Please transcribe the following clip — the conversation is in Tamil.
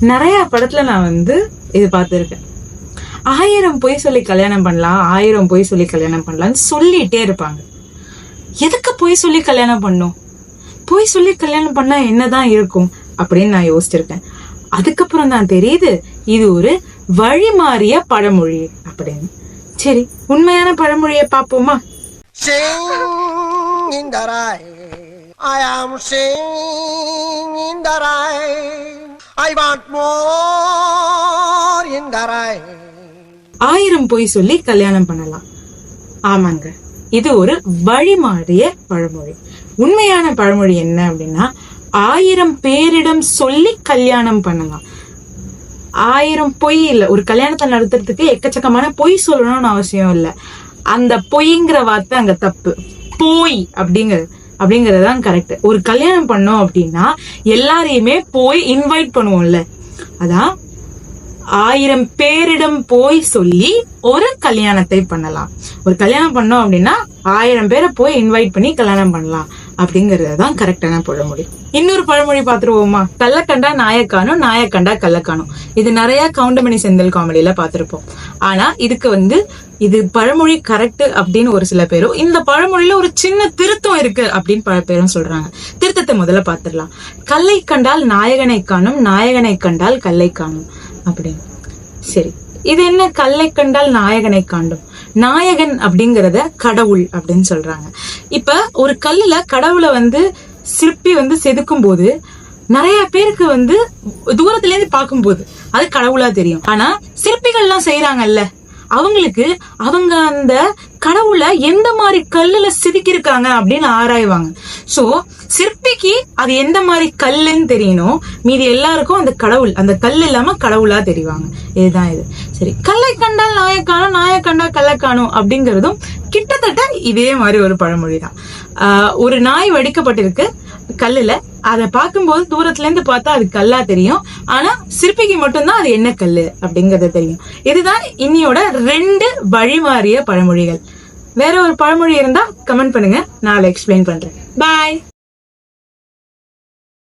நிறைய படத்துல நான் வந்து இது பார்த்துருக்கேன். ஆயிரம் பொய் சொல்லி கல்யாணம் பண்ணலாம் ஆயிரம் பொய் சொல்லி கல்யாணம் பண்ணலாம்னு சொல்லிட்டே இருப்பாங்க. எதுக்கு பொய் சொல்லி கல்யாணம் பண்ணும்? பொய் சொல்லி கல்யாணம் பண்ணா என்னதான் இருக்கும் அப்படின்னு நான் யோசிச்சிருக்கேன். அதுக்கப்புறம் தான் தெரியுது இது ஒரு வழி மாறிய பழமொழி அப்படின்னு. சரி உண்மையான பழமொழியை பார்ப்போமா? Sing. I am singing in the rain. ஆயிரம் பொய் சொல்லி கல்யாணம் பண்ணலாம். ஆமாங்க இது ஒரு வழிமாறிய பழமொழி. உண்மையான பழமொழி என்ன அப்படின்னா ஆயிரம் பேரிடம் சொல்லி கல்யாணம் பண்ணலாம். ஆயிரம் பொய் இல்ல ஒரு கல்யாணத்தை நடத்துறதுக்கு எக்கச்சக்கமான பொய் சொல்லணும்னு அவசியம் இல்ல. அந்த பொய்ங்கிற வார்த்தை அங்க தப்பு. போய் அப்படிங்கிறது. அப்படிங்கறதுதான் கரெக்ட் ஒரு கல்யாணம் பண்ணோம் அப்படின்னா எல்லாரையுமே போய் இன்வைட் பண்ணுவோம்ல. அதான் ஆயிரம் பேரிடம் போய் சொல்லி ஒரு கல்யாணத்தை பண்ணலாம். ஒரு கல்யாணம் பண்ணோம் அப்படின்னா ஆயிரம் பேரை போய் இன்வைட் பண்ணி கல்யாணம் பண்ணலாம். அப்படிங்கறது தான் கரெக்டான பழமொழி. இன்னொரு பழமொழி பாத்துருவோமா கள்ளக்கண்டா நாயக்கானும் நாயக்கண்டா கள்ளக்கானும். இது நிறைய கவுண்டமணி செந்தில் காமெடியில பாத்திருப்போம் ஆனா இதுக்கு வந்து இது பழமொழி கரெக்ட் அப்படின்னு ஒரு சில பேரும் இந்த பழமொழியில ஒரு சின்ன திருத்தம் இருக்கு அப்படின்னு பல பேரும் சொல்றாங்க. திருத்தத்தை முதல்ல பாத்துடலாம் கல்லை கண்டால் நாயகனை காணும் நாயகனை கண்டால் கல்லை காணும் அப்படின்னு. சரி. இது என்ன கல்லை கண்டால் நாயகனை காண்டும்? நாயகன் அப்படிங்கிறத கடவுள் அப்படின்னு சொல்றாங்க. இப்ப ஒரு கல்லுல கடவுளை வந்து சிற்பி வந்து செதுக்கும் போது நிறைய பேருக்கு வந்து தூரத்துல இருந்து பார்க்கும்போது அது கடவுளா தெரியும். ஆனா சிற்பிகள்லாம் செய்யறாங்கல்ல அவங்களுக்கு அவங்க அந்த கடவுளை எந்த மாதிரி கல்லுல சிதிக்கிருக்காங்க அப்படின்னு ஆராய்வாங்க. சோ சிற்பிக்கு அது எந்த மாதிரி கல்லுன்னு தெரியணும். மீதி எல்லாருக்கும் அந்த கடவுள் அந்த கல் இல்லாம கடவுளா தெரிவாங்க. இதுதான் இது. சரி கல்லை கண்டால் நாயை காணும் நாயை கண்டால் கல்லை காணும் அப்படிங்கறதும் கிட்டத்தட்ட இதே மாதிரி ஒரு பழமொழி தான் ஆஹ் ஒரு நாய் வடிக்கப்பட்டிருக்கு கல்லுல. அதை பார்க்கும்போது தூரத்துல இருந்து பார்த்தா அது கல்லா தெரியும். ஆனா சிற்பிக்கு மட்டும்தான் அது என்ன கல்லு அப்படிங்கறது தெரியும். இதுதான் இன்னியோட ரெண்டு வழிமாறிய பழமொழிகள். வேற ஒரு பழமொழி இருந்தா கமெண்ட் பண்ணுங்க. நான் எக்ஸ்பிளைன் பண்றேன். பாய்